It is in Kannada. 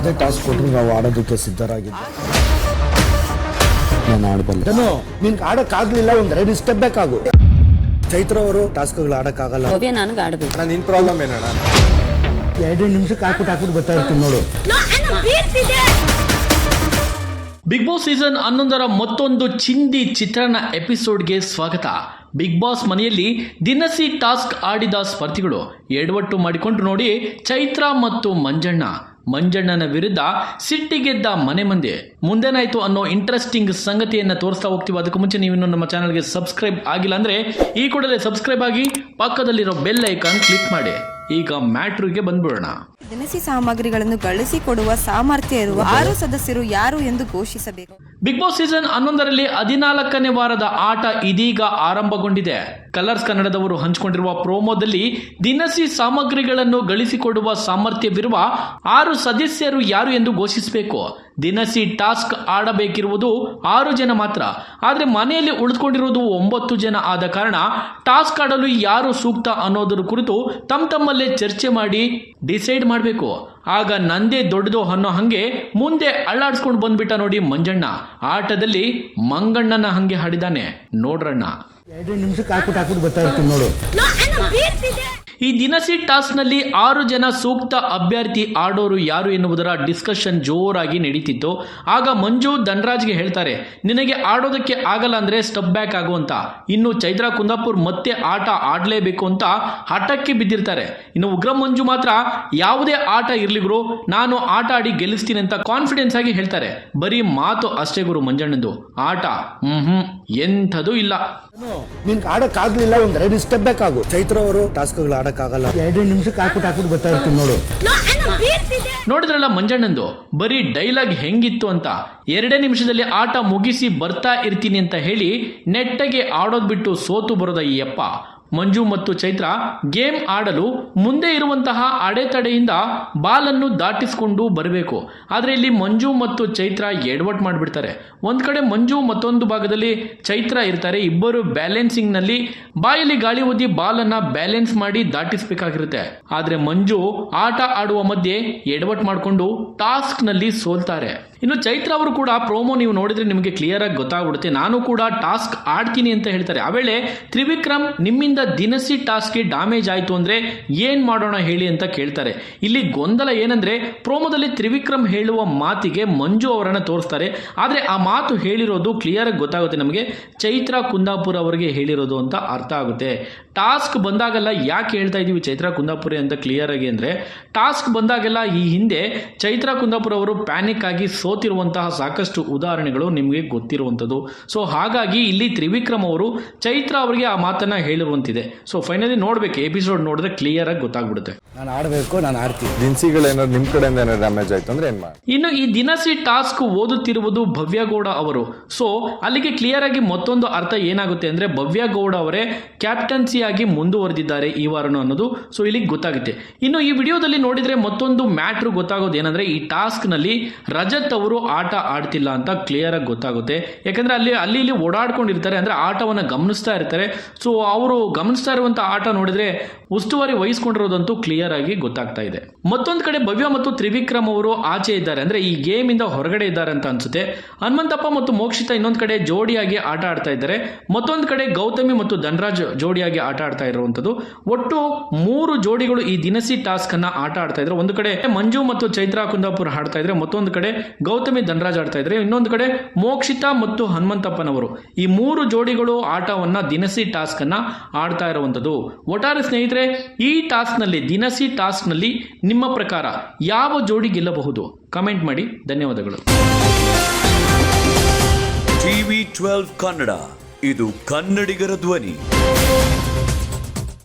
ಯಾವುದೇ ಟಾಸ್ಕ್ ಕೊಟ್ಟರು ನಾವು ಆಡೋದಕ್ಕೆ ಸಿದ್ಧರಾಗಿದ್ದೆ ನಾನು ಆಡಬಲ್ಲ. ನಿನ್ಗೆ ಆಡೋಕ್ಕಾಗಲಿಲ್ಲ ಒಂದು ಎರಡು ಸ್ಟೆಪ್ ಬೇಕಾಗು. ಚೈತ್ರ ಅವರು ಟಾಸ್ಕ್ಗಳು ಆಡೋಕ್ಕಾಗಲ್ಲ ಭವ್ಯ ನನಗೆ ಆಡಬೇಕು. ಅಣ್ಣ ನಿನ್ ಪ್ರಾಬ್ಲಮ್ ಏನಣ್ಣ? ಎರಡು ನಿಮಿಷಕ್ಕೆ ಹಾಕ್ಬಿಟ್ಟು ಹಾಕ್ಬಿಟ್ಟು ಬರ್ತಾ ಇರ್ತೀನಿ ನೋಡು. ಬಿಗ್ ಬಾಸ್ ಸೀಸನ್ ಹನ್ನೊಂದರ ಮತ್ತೊಂದು ಚಿಂದಿ ಚಿತ್ರಣ ಎಪಿಸೋಡ್ಗೆ ಸ್ವಾಗತ. ಬಿಗ್ ಬಾಸ್ ಮನೆಯಲ್ಲಿ ದಿನಸಿ ಟಾಸ್ಕ್ ಆಡಿದ ಸ್ಪರ್ಧಿಗಳು ಎಡವಟ್ಟು ಮಾಡಿಕೊಂಡು ನೋಡಿ ಚೈತ್ರ ಮತ್ತು ಮಂಜಣ್ಣ. ಮಂಜಣ್ಣನ ವಿರುದ್ಧ ಸಿಟ್ಟಿಗೆದ್ದ ಮನೆ ಮಂದಿ. ಮುಂದೇನಾಯ್ತು ಅನ್ನೋ ಇಂಟ್ರೆಸ್ಟಿಂಗ್ ಸಂಗತಿಯನ್ನ ತೋರಿಸ್ತಾ ಹೋಗ್ತೀವಿ. ಅದಕ್ಕೂ ಮುಂಚೆ ನೀವು ನಮ್ಮ ಚಾನಲ್ಗೆ ಸಬ್ಸ್ಕ್ರೈಬ್ ಆಗಿಲ್ಲ ಅಂದ್ರೆ ಈ ಕೂಡಲೇ ಸಬ್ಸ್ಕ್ರೈಬ್ ಆಗಿ ಪಕ್ಕದಲ್ಲಿರೋ ಬೆಲ್ ಐಕಾನ್ ಕ್ಲಿಕ್ ಮಾಡಿ. ಈಗ ಮ್ಯಾಟ್ರಿಗೆ ಬಂದ್ಬಿಡೋಣ. ದಿನಸಿ ಸಾಮಗ್ರಿಗಳನ್ನು ಗಳಿಸಿಕೊಡುವ ಸಾಮರ್ಥ್ಯ ಇರುವ ಆರು ಸದಸ್ಯರು ಯಾರು ಎಂದು ಘೋಷಿಸಬೇಕು. ಬಿಗ್ ಬಾಸ್ ಸೀಸನ್ ಹನ್ನೊಂದರಲ್ಲಿ ಹದಿನಾಲ್ಕನೇ ವಾರದ ಆಟ ಇದೀಗ ಆರಂಭಗೊಂಡಿದೆ. ಕಲರ್ಸ್ ಕನ್ನಡದವರು ಹಂಚಿಕೊಂಡಿರುವ ಪ್ರೋಮೋದಲ್ಲಿ ದಿನಸಿ ಸಾಮಗ್ರಿಗಳನ್ನು ಗಳಿಸಿಕೊಡುವ ಸಾಮರ್ಥ್ಯವಿರುವ ಆರು ಸದಸ್ಯರು ಯಾರು ಎಂದು ಘೋಷಿಸಬೇಕು. ದಿನಸಿ ಟಾಸ್ಕ್ ಆಡಬೇಕಿರುವುದು ಆರು ಜನ ಮಾತ್ರ. ಆದರೆ ಮನೆಯಲ್ಲಿ ಉಳಿದುಕೊಂಡಿರುವುದು ಒಂಬತ್ತು ಜನ ಆದ ಕಾರಣ ಟಾಸ್ಕ್ ಆಡಲು ಯಾರು ಸೂಕ್ತ ಅನ್ನೋದರ ಕುರಿತು ತಮ್ಮ ತಮ್ಮಲ್ಲೇ ಚರ್ಚೆ ಮಾಡಿ, ಡಿಸೈಡ್ ಮಾಡಬೇಕು. ಆಗ ನಂದೇ ದೊಡ್ಡದು ಅನ್ನೋ ಹಂಗೆ ಮುಂದೆ ಅಳ್ಳಾಡ್ಸ್ಕೊಂಡು ಬಂದ್ಬಿಟ್ಟ ನೋಡಿ ಮಂಜಣ್ಣ. ಆಟದಲ್ಲಿ ಮಂಗಣ್ಣನ ಹಂಗೆ ಹಾಡಿದಾನೆ. ನೋಡ್ರಣ್ಣ. ಎರಡು ನಿಮಿಷಕ್ಕೆ ಹಾಕ್ಬಿಟ್ಟು ಹಾಕ್ಬಿಟ್ಟು ಬರ್ತಾ ಇರ್ತೀನಿ ನೋಡು. ಈ ದಿನಸಿ ಟಾಸ್ಕ್ನಲ್ಲಿ ಆರು ಜನ ಸೂಕ್ತ ಅಭ್ಯರ್ಥಿ ಆಡೋರು ಯಾರು ಎನ್ನುವುದರ ಡಿಸ್ಕಷನ್ ಜೋರಾಗಿ ನಡೀತಿತ್ತು. ಆಗ ಮಂಜು ಧನ್ರಾಜ್ಗೆ ಹೇಳ್ತಾರೆ, ನಿನಗೆ ಆಡೋದಕ್ಕೆ ಆಗಲ್ಲ ಅಂದ್ರೆ ಸ್ಟೆಪ್ ಬ್ಯಾಕ್ ಆಗು ಅಂತ. ಇನ್ನು ಚೈತ್ರ ಕುಂದಾಪುರ್ ಮತ್ತೆ ಆಟ ಆಡಲೇಬೇಕು ಅಂತ ಹಠಕ್ಕೆ ಬಿದ್ದಿರ್ತಾರೆ. ಇನ್ನು ಉಗ್ರ ಮಂಜು ಮಾತ್ರ, ಯಾವುದೇ ಆಟ ಇರ್ಲಿ ನಾನು ಆಟ ಆಡಿ ಗೆಲ್ಲಿಸ್ತೀನಿ ಅಂತ ಕಾನ್ಫಿಡೆನ್ಸ್ ಆಗಿ ಹೇಳ್ತಾರೆ. ಬರೀ ಮಾತು ಅಷ್ಟೇ ಗುರು ಮಂಜಣ್ಣಂದು. ಆಟ, ಹ್ಮ್ ಹ್ಮ್, ಎಂಥದೂ ಇಲ್ಲ. ನಿನ್ಗೆ ಆಡೋಕ್ಕಾಗಲಿಲ್ಲ ಒಂದು ಎರಡು ಸ್ಟೆಪ್ ಬೇಕಾಗು ಚೈತ್ರ ಅವರು ಟಾಸ್ಕ್ಗಳು ಆಡಕ್ಕಾಗಲ್ಲ. ಎರಡು ನಿಮಿಷಕ್ಕೆ ಹಾಕ್ಬಿಟ್ಟು ಹಾಕ್ಬಿಟ್ಟು ಬರ್ತಾ ಇರ್ತೀನಿ ನೋಡು. ನೋಡಿದ್ರಲ್ಲ ಮಂಜಣ್ಣಂದು? ಬರೀ ಡೈಲಾಗ್ ಹೆಂಗಿತ್ತು ಅಂತ. ಎರಡೇ ನಿಮಿಷದಲ್ಲಿ ಆಟ ಮುಗಿಸಿ ಬರ್ತಾ ಇರ್ತೀನಿ ಅಂತ ಹೇಳಿ ನೆಟ್ಟಗೆ ಆಡೋದ್ ಬಿಟ್ಟು ಸೋತು ಬರೋದ ಈ ಯಪ್ಪ. ಮಂಜು ಮತ್ತು ಚೈತ್ರ ಗೇಮ್ ಆಡಲು ಮುಂದೆ ಇರುವಂತಹ ಅಡೆತಡೆಯಿಂದ ಬಾಲನ್ನು ದಾಟಿಸಿಕೊಂಡು ಬರಬೇಕು. ಆದರೆ ಇಲ್ಲಿ ಮಂಜು ಮತ್ತು ಚೈತ್ರ ಎಡವಟ್ ಮಾಡಿಬಿಡ್ತಾರೆ. ಒಂದು ಕಡೆ ಮಂಜು ಮತ್ತೊಂದು ಭಾಗದಲ್ಲಿ ಚೈತ್ರ ಇರ್ತಾರೆ. ಇಬ್ಬರು ಬ್ಯಾಲೆನ್ಸಿಂಗ್ನಲ್ಲಿ ಬಾಯಲ್ಲಿ ಗಾಳಿ ಒದ್ದಿ ಬಾಲನ್ನು ಬ್ಯಾಲೆನ್ಸ್ ಮಾಡಿ ದಾಟಿಸಬೇಕಾಗಿರುತ್ತೆ. ಆದರೆ ಮಂಜು ಆಟ ಆಡುವ ಮಧ್ಯೆ ಎಡವಟ್ ಮಾಡಿಕೊಂಡು ಟಾಸ್ಕ್ನಲ್ಲಿ ಸೋಲ್ತಾರೆ. ಇನ್ನು ಚೈತ್ರ ಅವರು ಕೂಡ ಪ್ರೋಮೋ ನೀವು ನೋಡಿದ್ರೆ ನಿಮಗೆ ಕ್ಲಿಯರ್ ಆಗಿ ಗೊತ್ತಾಗ್ಬಿಡುತ್ತೆ. ನಾನು ಕೂಡ ಟಾಸ್ಕ್ ಆಡ್ತೀನಿ ಅಂತ ಹೇಳ್ತಾರೆ. ಆ ವೇಳೆ ತ್ರಿವಿಕ್ರಮ್ ನಿಮ್ಮಿಂದ ದಿನಸಿ ಟಾಸ್ಕ್ಗೆ ಡ್ಯಾಮೇಜ್ ಆಯಿತು ಅಂದರೆ ಏನು ಮಾಡೋಣ ಹೇಳಿ ಅಂತ ಕೇಳ್ತಾರೆ. ಇಲ್ಲಿ ಗೊಂದಲ ಏನಂದ್ರೆ ಪ್ರೋಮೋದಲ್ಲಿ ತ್ರಿವಿಕ್ರಮ್ ಹೇಳುವ ಮಾತಿಗೆ ಮಂಜು ಅವರನ್ನ ತೋರಿಸ್ತಾರೆ. ಆದರೆ ಆ ಮಾತು ಹೇಳಿರೋದು ಕ್ಲಿಯರ್ ಗೊತ್ತಾಗುತ್ತೆ ನಮಗೆ. ಚೈತ್ರ ಕುಂದಾಪುರ ಅವರಿಗೆ ಹೇಳಿರೋದು ಅಂತ ಅರ್ಥ ಆಗುತ್ತೆ. ಟಾಸ್ಕ್ ಬಂದಾಗೆಲ್ಲ ಯಾಕೆ ಹೇಳ್ತಾ ಇದೀವಿ ಚೈತ್ರ ಕುಂದಾಪುರಿ ಅಂತ ಕ್ಲಿಯರ್ ಆಗಿ ಅಂದರೆ ಟಾಸ್ಕ್ ಬಂದಾಗೆಲ್ಲ ಈ ಹಿಂದೆ ಚೈತ್ರ ಕುಂದಾಪುರ ಅವರು ಪ್ಯಾನಿಕ್ ಆಗಿ ಸೋತಿರುವಂತಹ ಸಾಕಷ್ಟು ಉದಾಹರಣೆಗಳು ನಿಮಗೆ ಗೊತ್ತಿರುವಂಥದ್ದು. ಸೊ ಹಾಗಾಗಿ ಇಲ್ಲಿ ತ್ರಿವಿಕ್ರಮ್ ಅವರು ಚೈತ್ರ ಅವರಿಗೆ ಆ ಮಾತನ್ನ ಹೇಳಿರುವಂತಿದೆ ಸೊ ಫೈನಲಿ ನೋಡ್ಬೇಕು ಎಪಿಸೋಡ್ ನೋಡಿದ್ರೆ ಕ್ಲಿಯರ್ ಆಗಿ ಗೊತ್ತಾಗ್ಬಿಡುತ್ತೆ. ನಾನು ಆಡಬೇಕು ನಾನು ಆಡ್ತೀನಿ. ದಿನಸಿಗಳು ನಿಮ್ಮ ನಿಮ್ ಕಡೆಯಿಂದ ಏನಾದ್ರು ಡ್ಯಾಮೇಜ್ ಆಯ್ತು ಅಂದ್ರೆ ಏನು ಮಾಡಿ ಇನ್ನು ಈ ದಿನಸಿ ಟಾಸ್ಕ್ ಓದುತ್ತಿರುವುದು ಭವ್ಯಗೌಡ ಅವರು. ಸೊ ಅಲ್ಲಿಗೆ ಕ್ಲಿಯರ್ ಆಗಿ ಮತ್ತೊಂದು ಅರ್ಥ ಏನಾಗುತ್ತೆ ಅಂದ್ರೆ ಭವ್ಯಗೌಡ ಅವರೇ ಕ್ಯಾಪ್ಟನ್ಸಿಯಾಗಿ ಮುಂದುವರೆದಿದ್ದಾರೆ ಈ ವಾರನು ಅನ್ನೋದು. ಸೊ ಇಲ್ಲಿಗೆ ಗೊತ್ತಾಗುತ್ತೆ. ಇನ್ನು ಈ ವಿಡಿಯೋದಲ್ಲಿ ನೋಡಿದ್ರೆ ಮತ್ತೊಂದು ಮ್ಯಾಟ್ರ್ ಗೊತ್ತಾಗೋದು ಏನಂದ್ರೆ ಈ ಟಾಸ್ಕ್ನಲ್ಲಿ ರಜತ್ ಅವರು ಆಟ ಆಡ್ತಿಲ್ಲ ಅಂತ ಕ್ಲಿಯರ್ ಆಗಿ ಗೊತ್ತಾಗುತ್ತೆ. ಯಾಕಂದ್ರೆ ಅಲ್ಲಿ ಅಲ್ಲಿ ಇಲ್ಲಿ ಓಡಾಡ್ಕೊಂಡಿರ್ತಾರೆ ಅಂದ್ರೆ ಆಟವನ್ನ ಗಮನಿಸ್ತಾ ಇರ್ತಾರೆ. ಸೊ ಅವರು ಗಮನಿಸ್ತಾ ಇರುವಂತ ಆಟ ನೋಡಿದ್ರೆ ಉಸ್ತುವಾರಿ ವಹಿಸ್ಕೊಂಡಿರೋದಂತೂ ಕ್ಲಿಯರ್ ಆಗಿ ಗೊತ್ತಾಗ್ತಾ ಇದೆ. ಮತ್ತೊಂದು ಕಡೆ ಭವ್ಯ ಮತ್ತು ತ್ರಿವಿಕ್ರಮ್ ಅವರು ಆಚೆ ಇದ್ದಾರೆ. ಅಂದ್ರೆ ಈ ಗೇಮ್ ಇಂದ ಹೊರಗಡೆ ಇದ್ದಾರೆ ಅಂತ ಅನ್ಸುತ್ತೆ. ಹನುಮಂತಪ್ಪ ಮತ್ತು ಮೋಕ್ಷಿತ ಇನ್ನೊಂದು ಕಡೆ ಜೋಡಿಯಾಗಿ ಆಟ ಆಡ್ತಾ ಇದ್ದಾರೆ. ಮತ್ತೊಂದು ಕಡೆ ಗೌತಮಿ ಮತ್ತು ಧನರಾಜ್ ಜೋಡಿಯಾಗಿ ಆಟ ಆಡ್ತಾ ಇರುವಂತದ್ದು. ಒಟ್ಟು ಮೂರು ಜೋಡಿಗಳು ಈ ದಿನಸಿ ಟಾಸ್ಕ್ ಅನ್ನ ಆಟ ಆಡ್ತಾ ಇದ್ರು. ಒಂದು ಕಡೆ ಮಂಜು ಮತ್ತು ಚೈತ್ರಾ ಕುಂದಾಪುರ ಆಡ್ತಾ ಇದ್ರೆ, ಮತ್ತೊಂದು ಕಡೆ ಗೌತಮಿ, ಧನರಾಜ್ ಆಡ್ತಾ ಇದ್ರೆ, ಇನ್ನೊಂದು ಕಡೆ ಮೋಕ್ಷಿತ ಮತ್ತು ಹನುಮಂತಪ್ಪನವರು. ಈ ಮೂರು ಜೋಡಿಗಳು ಆಟವನ್ನ ದಿನಸಿ ಟಾಸ್ಕ್ ಅನ್ನ ಆಡ್ತಾ ಇರುವಂಥದ್ದು. ಒಟ್ಟಾರೆ ಸ್ನೇಹಿತರೆ, ಈ ಟಾಸ್ಕ್ನಲ್ಲಿ, ದಿನಸಿ ಟಾಸ್ಕ್ನಲ್ಲಿ ನಿಮ್ಮ ಪ್ರಕಾರ ಯಾವ ಜೋಡಿ ಗೆಲ್ಲಬಹುದು? ಕಮೆಂಟ್ ಮಾಡಿ. ಧನ್ಯವಾದಗಳು. TV twelve Kannada. ಇದು ಕನ್ನಡಿಗರ ಧ್ವನಿ.